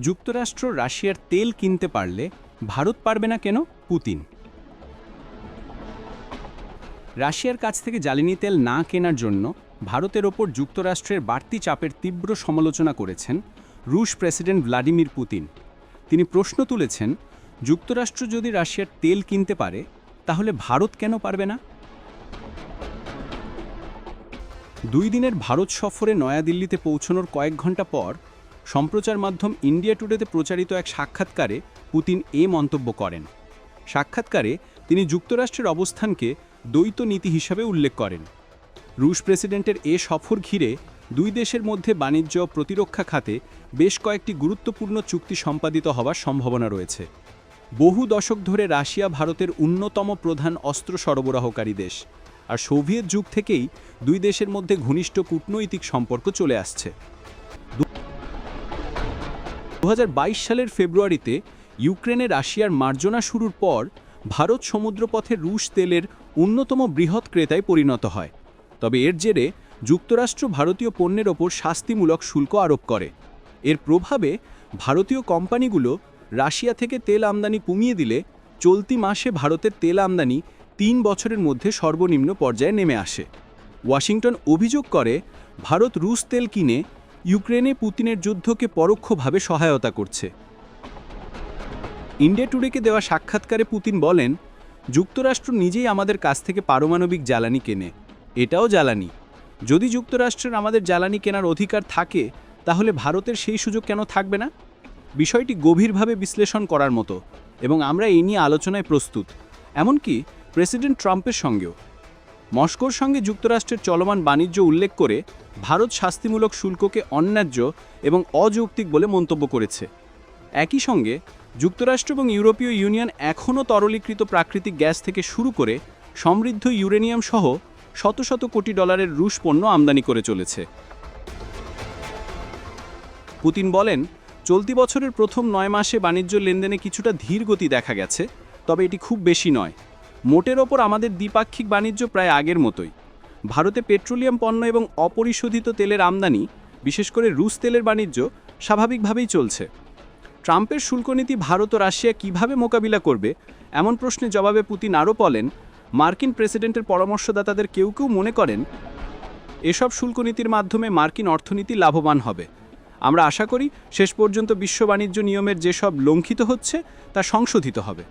যুক্তরাষ্ট্র রাশিয়ার তেল কিনতে পারলে ভারত পারবে না কেন? পুতিন। রাশিয়ার কাছ থেকে জ্বালানি তেল না কেনার জন্য ভারতের ওপর যুক্তরাষ্ট্রের বাড়তি চাপের তীব্র সমালোচনা করেছেন রুশ প্রেসিডেন্ট ভ্লাদিমির পুতিন। তিনি প্রশ্ন তুলেছেন, যুক্তরাষ্ট্র যদি রাশিয়ার তেল কিনতে পারে, তাহলে ভারত কেন পারবে না? দুই দিনের ভারত সফরে নয়াদিল্লিতে পৌঁছানোর কয়েক ঘণ্টা পর সম্প্রচার মাধ্যম ইন্ডিয়া টুডেতে প্রচারিত এক সাক্ষাৎকারে পুতিন এ মন্তব্য করেন। সাক্ষাৎকারে তিনি যুক্তরাষ্ট্রের অবস্থানকে দ্বৈত নীতি হিসাবে উল্লেখ করেন। রুশ প্রেসিডেন্টের এ সফর ঘিরে দুই দেশের মধ্যে বাণিজ্য প্রতিরক্ষা খাতে বেশ কয়েকটি গুরুত্বপূর্ণ চুক্তি সম্পাদিত হওয়ার সম্ভাবনা রয়েছে। বহু দশক ধরে রাশিয়া ভারতের অন্যতম প্রধান অস্ত্র সরবরাহকারী দেশ, আর সোভিয়েত যুগ থেকেই দুই দেশের মধ্যে ঘনিষ্ঠ কূটনৈতিক সম্পর্ক চলে আসছে। সালের ফেব্রুয়ারিতে ইউক্রেনে রাশিয়ার মার্জনা শুরুর পর ভারত সমুদ্রপথে রুশ তেলের অন্যতম বৃহৎ ক্রেতায় পরিণত হয়। তবে এর জেরে যুক্তরাষ্ট্র ভারতীয় পণ্যের ওপর শাস্তিমূলক শুল্ক আরোপ করে। এর প্রভাবে ভারতীয় কোম্পানিগুলো রাশিয়া থেকে তেল আমদানি কমিয়ে দিলে চলতি মাসে ভারতের তেল আমদানি তিন বছরের মধ্যে সর্বনিম্ন পর্যায়ে নেমে আসে। ওয়াশিংটন অভিযোগ করে, ভারত রুশ তেল কিনে ইউক্রেনে পুতিনের যুদ্ধকে পরোক্ষভাবে সহায়তা করছে। ইন্ডিয়া টুডেকে দেওয়া সাক্ষাৎকারে পুতিন বলেন, যুক্তরাষ্ট্র নিজেই আমাদের কাছ থেকে পারমাণবিক জ্বালানি কেনে। এটাও জ্বালানি। যদি যুক্তরাষ্ট্রের আমাদের জ্বালানি কেনার অধিকার থাকে, তাহলে ভারতের সেই সুযোগ কেন থাকবে না? বিষয়টি গভীরভাবে বিশ্লেষণ করার মতো, এবং আমরা এই নিয়ে আলোচনায় প্রস্তুত। এমনকি প্রেসিডেন্ট ট্রাম্পের সঙ্গেও। মস্কোর সঙ্গে যুক্তরাষ্ট্রের চলমান বাণিজ্য উল্লেখ করে ভারত শাস্তিমূলক শুল্ককে অন্যায্য এবং অযৌক্তিক বলে মন্তব্য করেছে। একই সঙ্গে, যুক্তরাষ্ট্র এবং ইউরোপীয় ইউনিয়ন এখনও তরলীকৃত প্রাকৃতিক গ্যাস থেকে শুরু করে সমৃদ্ধ ইউরেনিয়াম সহ শত শত কোটি ডলারের রুশ পণ্য আমদানি করে চলেছে। পুতিন বলেন, চলতি বছরের প্রথম নয় মাসে বাণিজ্য লেনদেনে কিছুটা ধীর গতি দেখা গেছে, তবে এটি খুব বেশি নয়। মোটের ওপর আমাদের দ্বিপাক্ষিক বাণিজ্য প্রায় আগের মতোই। ভারতে পেট্রোলিয়াম পণ্য এবং অপরিশোধিত তেলের আমদানি, বিশেষ করে রুশ তেলের বাণিজ্য, স্বাভাবিকভাবেই চলছে। ট্রাম্পের শুল্কনীতি ভারত ও রাশিয়া কীভাবে মোকাবিলা করবে, এমন প্রশ্নে জবাবে পুতিন আরও বলেন, মার্কিন প্রেসিডেন্টের পরামর্শদাতাদের কেউ কেউ মনে করেন, এসব শুল্কনীতির মাধ্যমে মার্কিন অর্থনীতি লাভবান হবে। আমরা আশা করি শেষ পর্যন্ত বিশ্ব বাণিজ্য নিয়মের যেসব লঙ্ঘিত হচ্ছে, তা সংশোধিত হবে।